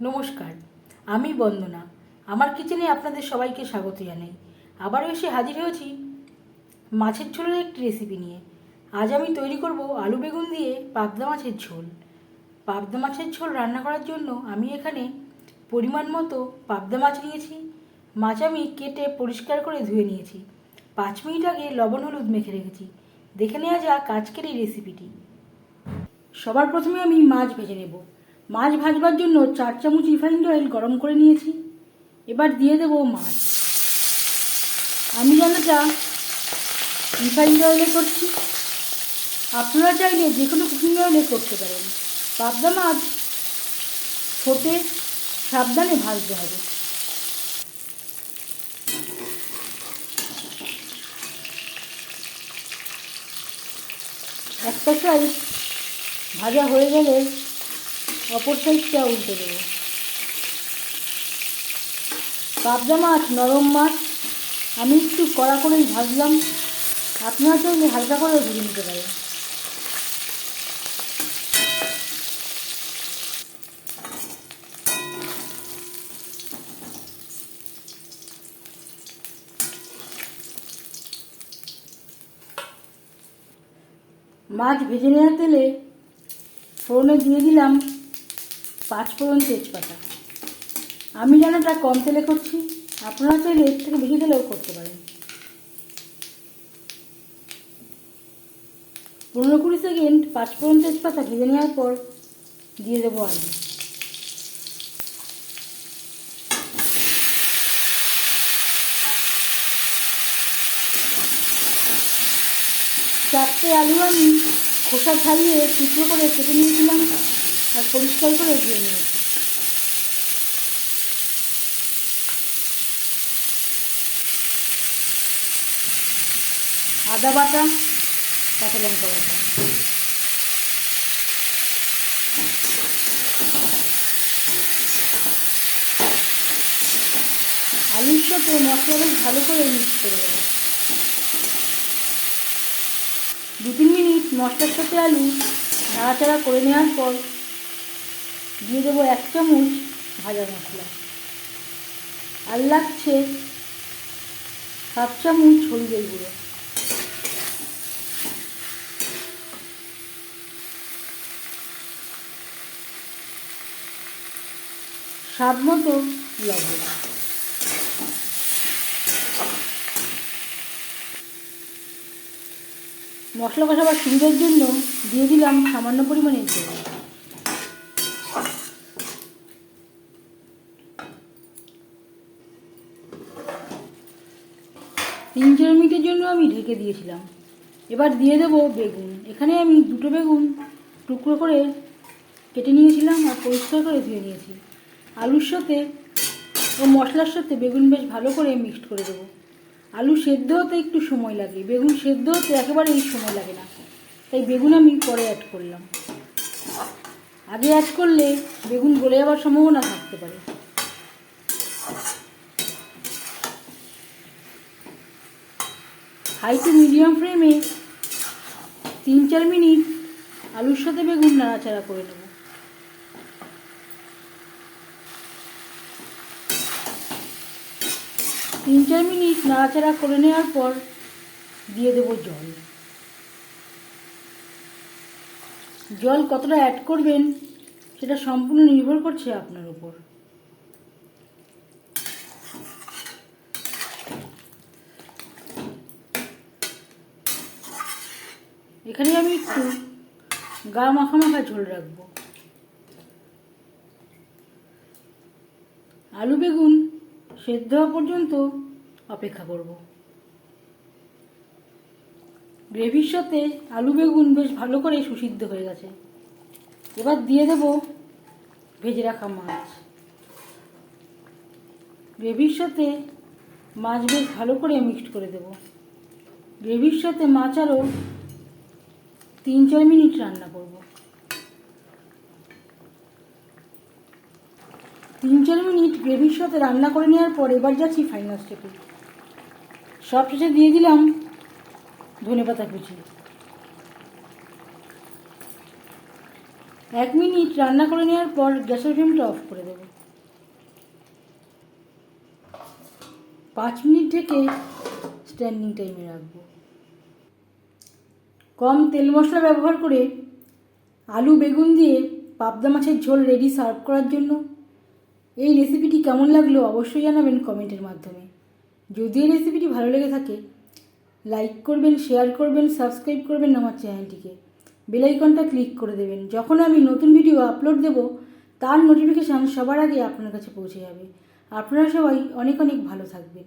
নমস্কার, আমি বন্দনা। আমার কিচেনে আপনাদের সবাইকে স্বাগত জানাই। আবারও এসে হাজির হয়েছি মাছের ঝোলের একটি রেসিপি নিয়ে। আজ আমি তৈরি করব আলু বেগুন দিয়ে পাবদা মাছের ঝোল। পাবদা মাছের ঝোল রান্না করার জন্য আমি এখানে পরিমাণ মতো পাবদা মাছ নিয়েছি। মাছ আমি কেটে পরিষ্কার করে ধুয়ে নিয়েছি। পাঁচ মিনিট আগে লবণ, হলুদ মেখে রেখেছি। দেখে নেওয়া যাক আজকের এই রেসিপিটি সবার প্রথমে আমি মাছ ভেজে নেব। মাছ ভাজবার জন্য চার চামচ রিফাইন্ড অয়েল গরম করে নিয়েছি। এবার দিয়ে দেব মাছ। আমি যেন রান্নাটা রিফাইন্ড অয়েলে করছি। আপনারা চাইলে যে কোনো কুকিং অয়েলে করতে পারেন। পাবদা মাছ ছোটে সাবধানে ভাজতে হবে। একটা সাইড ভাজা হয়ে গেলে অপর সাইডটা উল্টে দেবো। পাবদা মাছ নরম মাছ। আমি একটু কড়া করেই ভাজলাম। আপনারা চাইলে হালকা করেও ভেজে নিতে পারেন। মাছ ভেজে নেওয়ার তেলে ফোড়নে দিয়ে দিলাম পাঁচ ফোড়ন তেজপাতা। আমি রান্নাটা কম তেলে করছি, আপনারা চাইলে এর থেকে বেশি তেলেও করতে পারেন। পনেরো কুড়ি সেকেন্ড পাঁচ ফোড়ন তেজপাতা ভেজে নেওয়ার পর দিয়ে দেবো আলু। চারটে আলু আমি খোসা ছাড়িয়ে টুকরো করে কেটে নিয়েছিলাম। আর পরিষ্কার করে ধুয়ে নিয়েছি। আদা বাটা, কাঁচা লঙ্কা বাটা। আলুর সাথে মশলা বেশ ভালো করে মিক্স করে দেবো দু তিন মিনিট মশলার সাথে আলু নাড়াচাড়া করে নেওয়ার পর দিয়ে দেবো এক চামচ ভাজা মশলা। আর লাগছে সাত চামচ হলুদের গুঁড়ো। স্বাদ মতো লবণ। মশলা কষাবার সুবিধার জন্য দিয়ে দিলাম সামান্য পরিমাণে তেল তিন চার মিনিটের জন্য আমি ঢেকে দিয়েছিলাম। এবার দিয়ে দেবো বেগুন। এখানে আমি দুটো বেগুন টুকরো করে কেটে নিয়েছিলাম আর পরিষ্কার করে ধুয়ে নিয়েছি। আলুর সাথে ও মশলার সাথে বেগুন বেশ ভালো করে মিক্সড করে দেবো। আলু সেদ্ধ হতে একটু সময় লাগে। বেগুন সেদ্ধ হতে একেবারেই সময় লাগে না। তাই বেগুন আমি পরে অ্যাড করলাম। আগে অ্যাড করলে বেগুন গলে যাওয়ার সম্ভাবনা থাকতে পারে। হাই টু মিডিয়াম ফ্লেমে তিন চার মিনিট আলুর সাথে বেগুন নাড়াচাড়া করে নেব। তিন চার মিনিট নাড়াচাড়া করে নেওয়ার পর দিয়ে দেবো জল। জল কতটা অ্যাড করবেন সেটা সম্পূর্ণ নির্ভর করছে আপনার উপর। এখানে আমি একটু গা মাখা মাখা ঝোল রাখব। আলু বেগুন সেদ্ধ হওয়া পর্যন্ত অপেক্ষা করব। গ্রেভির সাথে আলু বেগুন বেশ ভালো করে সুসিদ্ধ হয়ে গেছে। এবার দিয়ে দেব ভেজে রাখা মাছ। গ্রেভির সাথে মাছ বেশ ভালো করে মিক্সড করে দেব। গ্রেভির সাথে মাছ আরও তিন, চার মিনিট রান্না করব। তিন, চার মিনিট গ্রেভির সাথে রান্না করে নেওয়ার পর এবার যাচ্ছি ফাইনাল স্টেপে সব শেষে দিয়ে দিলাম ধনে পাতা কুচি। এক মিনিট রান্না করে নেওয়ার পর গ্যাসের ফ্লেমটা অফ করে দেবো। পাঁচ মিনিট ঢেকে স্ট্যান্ডিং টাইমে রাখব। কম তেল মশলা ব্যবহার করে আলু, বেগুন দিয়ে পাবদা মাছের ঝোল রেডি সার্ভ করার জন্য। এই রেসিপিটি কেমন লাগল অবশ্যই জানাবেন কমেন্টের মাধ্যমে। যদি এই রেসিপিটি ভালো লেগে থাকে লাইক করবেন শেয়ার করবেন সাবস্ক্রাইব করবেন আমার চ্যানেলটিকে বেল আইকনটা ক্লিক করে দেবেন। যখন আমি নতুন ভিডিও আপলোড দেব, তার নোটিফিকেশান সবার আগে আপনার কাছে পৌঁছে যাবে। আপনারা সবাই অনেক অনেক ভালো থাকবেন।